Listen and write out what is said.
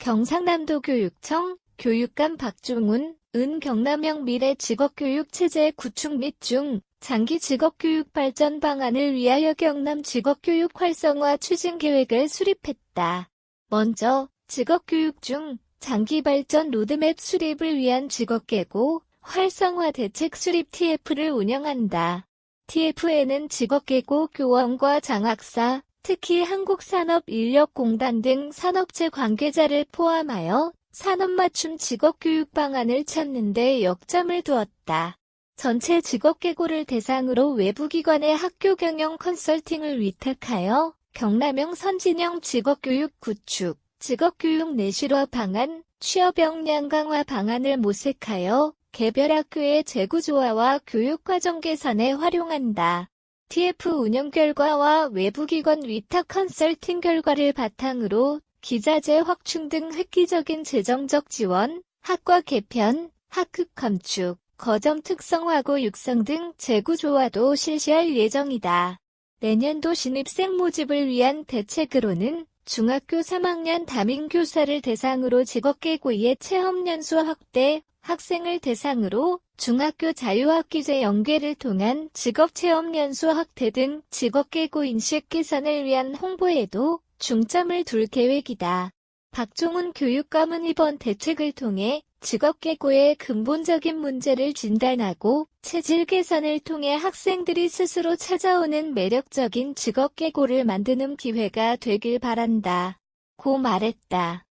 경상남도 교육청 교육감 박종훈, 은 경남형 미래 직업교육 체제 구축 및 중 장기 직업교육 발전 방안을 위하여 경남 직업교육 활성화 추진 계획을 수립했다. 먼저 직업교육 중 장기 발전 로드맵 수립을 위한 직업계고 활성화 대책 수립 TF를 운영한다. TF에는 직업계고 교원과 장학사, 특히 한국산업인력공단 등 산업체 관계자를 포함하여 산업 맞춤 직업교육 방안을 찾는 데 역점을 두었다. 전체 직업계고를 대상으로 외부기관의 학교 경영 컨설팅을 위탁하여 경남형 선진형 직업교육 구축, 직업교육 내실화 방안, 취업 역량 강화 방안을 모색하여 개별 학교의 재구조화와 교육과정 개선에 활용한다. TF 운영 결과와 외부기관 위탁 컨설팅 결과를 바탕으로 기자재 확충 등 획기적인 재정적 지원, 학과 개편, 학급 감축, 거점 특성화고 육성 등 재구 조화도 실시할 예정이다. 내년도 신입생 모집을 위한 대책으로는 중학교 3학년 담임교사를 대상으로 직업계고의 체험연수 확대, 학생을 대상으로 중학교 자유학기제 연계를 통한 직업체험연수 확대 등 직업계고 인식 개선을 위한 홍보에도 중점을 둘 계획이다. 박종훈 교육감은 이번 대책을 통해 직업계고의 근본적인 문제를 진단하고 체질 개선을 통해 학생들이 스스로 찾아오는 매력적인 직업계고를 만드는 기회가 되길 바란다. 고 말했다.